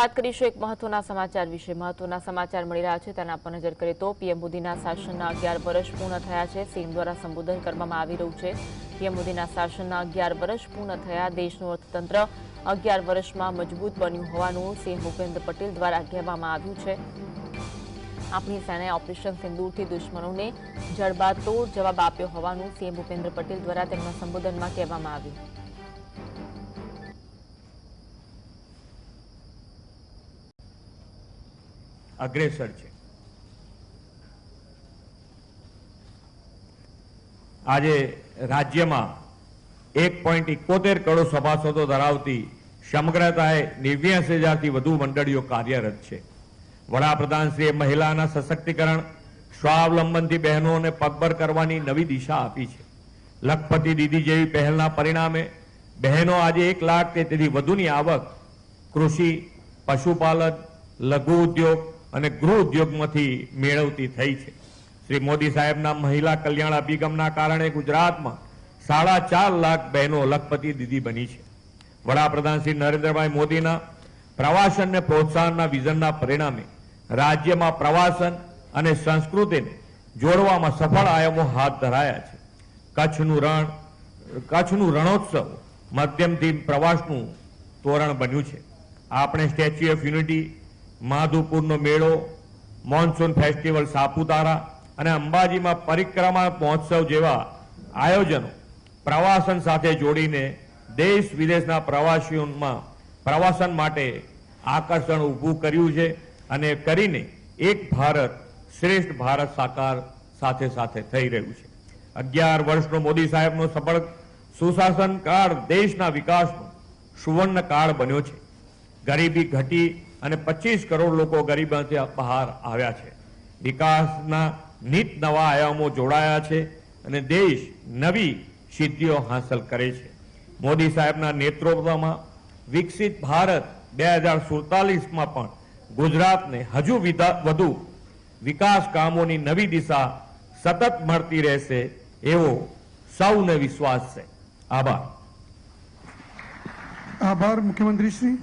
વાત કરીશું એક મહત્વના સમાચાર વિશે. મહત્વના સમાચાર મળી રહ્યા છે. તેના પર નજર કરીએ તો પીએમ મોદીના શાસનના અગિયાર વર્ષ પૂર્ણ થયા છે. સીમ દ્વારા સંબોધન કરવામાં આવી રહ્યું છે. પીએમ મોદીના શાસનના અગિયાર વર્ષ પૂર્ણ થયા. દેશનું અર્થતંત્ર અગિયાર વર્ષમાં મજબૂત બન્યું હોવાનું સીએમ ભૂપેન્દ્ર પટેલ દ્વારા કહેવામાં આવ્યું છે. આપણી સેનાએ ઓપરેશન સિંદૂરથી દુશ્મનોને જડબાતોડ જવાબ આપ્યો હોવાનું સીએમ ભૂપેન્દ્ર પટેલ દ્વારા તેમના સંબોધનમાં કહેવામાં આવ્યું. અગ્રેસર છે. આજે રાજ્યમાં એક પોઈન્ટ ઇકોતેર કરોડ સભાસદો ધરાવતી સમગ્રતાએ નેવ્યાસી હજારથી વધુ મંડળીઓ કાર્યરત છે. વડાપ્રધાનશ્રીએ મહિલાના સશક્તિકરણ, સ્વાવલંબનથી બહેનોને પગભર કરવાની નવી દિશા આપી છે. લખપતિ દીદી જેવી પહેલના પરિણામે બહેનો આજે એક લાખ તેથી વધુની આવક, કૃષિ, પશુપાલન, લઘુ ઉદ્યોગ અને ગૃહ ઉદ્યોગમાંથી મેળવતી થઈ છે. શ્રી મોદી સાહેબના મહિલા કલ્યાણ અભિગમના કારણે ગુજરાતમાં સાડા ચાર લાખ બહેનો લખપતિ દીદી બની છે. વડાપ્રધાન શ્રી નરેન્દ્રભાઈ મોદીના પ્રવાસનને પ્રોત્સાહનના વિઝનના પરિણામે રાજ્યમાં પ્રવાસન અને સંસ્કૃતિને જોડવામાં સફળ આયામો હાથ ધરાયા છે. કચ્છનું રણ, કચ્છનું રણોત્સવ માધ્યમથી પ્રવાસનું તોરણ બન્યું છે. આપણે સ્ટેચ્યુ ઓફ યુનિટી માધુપુરનો મેળો, મોન્સૂન ફેસ્ટિવલ સાપુતારા અને અંબાજીમાં પરિક્રમા મહોત્સવ જેવા આયોજનો પ્રવાસન સાથે જોડીને દેશ વિદેશના પ્રવાસીઓમાં પ્રવાસન માટે આકર્ષણ ઊભું કર્યું છે અને કરીને એક ભારત શ્રેષ્ઠ ભારત સાકાર સાથે સાથે થઈ રહ્યું છે. અગિયાર વર્ષનો મોદી સાહેબનો સફળ સુશાસન કાળ દેશના વિકાસનો સુવર્ણ કાળ બન્યો છે. ગરીબી ઘટી અને પચીસ કરોડ લોકો ગરીબીમાંથી બહાર આવ્યા છે. વિકાસના નીત નવા આયામો જોડાયા છે અને દેશ નવી સિદ્ધિઓ હાંસલ કરે છે. મોદી સાહેબના નેતૃત્વમાં વિકસિત ભારત બે હજાર સુડતાલીસમાં પણ ગુજરાતને હજુ વધુ વિકાસ કામોની નવી દિશા સતત મળતી રહેશે એવો સૌને વિશ્વાસ છે. આભાર. આભાર મુખ્યમંત્રી શ્રી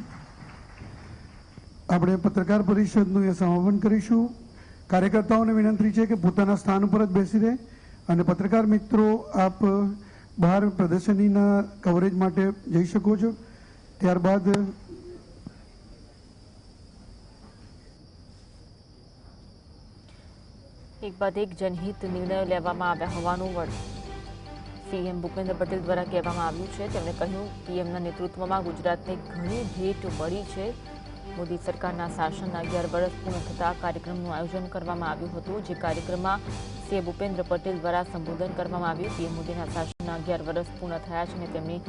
આપણે પત્રકાર પરિષદનું એ સમાપન કરીશું. કાર્યકર્તાઓને વિનંતી છે કે પોતાના સ્થાન ઉપર જ બેસી રહે અને પત્રકાર મિત્રો, આપ બહાર પ્રદર્શનીના કવરેજ માટે જઈ શકો છો. ત્યારબાદ એક બાદ એક જનહિત નિર્ણયો લેવામાં આવ્યા હોવાનું વડ સીએમ ભૂપેન્દ્ર પટેલ દ્વારા કહેવામાં આવ્યું છે, તેમણે કહ્યું પીએમના નેતૃત્વમાં ગુજરાતને ઘણી ભેટ મળી છે. મોદી સરકારના શાસનના અગિયાર વર્ષ પૂર્ણ થતા કાર્યક્રમનું આયોજન કરવામાં આવ્યું હતું, જે કાર્યક્રમમાં સીએમ ભૂપેન્દ્ર પટેલ દ્વારા સંબોધન કરવામાં આવ્યું. પીએમ મોદીના શાસનના અગિયાર વર્ષ પૂર્ણ થયા છે અને તેમની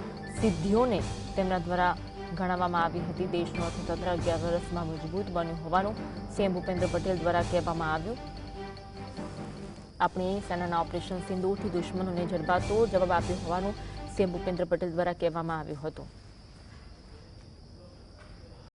સિદ્ધિઓને તેમના દ્વારા ગણાવવામાં આવી હતી. દેશનું અર્થતંત્ર અગિયાર વર્ષમાં મજબૂત બન્યું હોવાનું સીએમ ભૂપેન્દ્ર પટેલ દ્વારા કહેવામાં આવ્યું. આપણી સેનાના ઓપરેશન સિંદૂરથી દુશ્મનોને જડબાતો જવાબ આપ્યો હોવાનું સીએમ ભૂપેન્દ્ર પટેલ દ્વારા કહેવામાં આવ્યું હતું.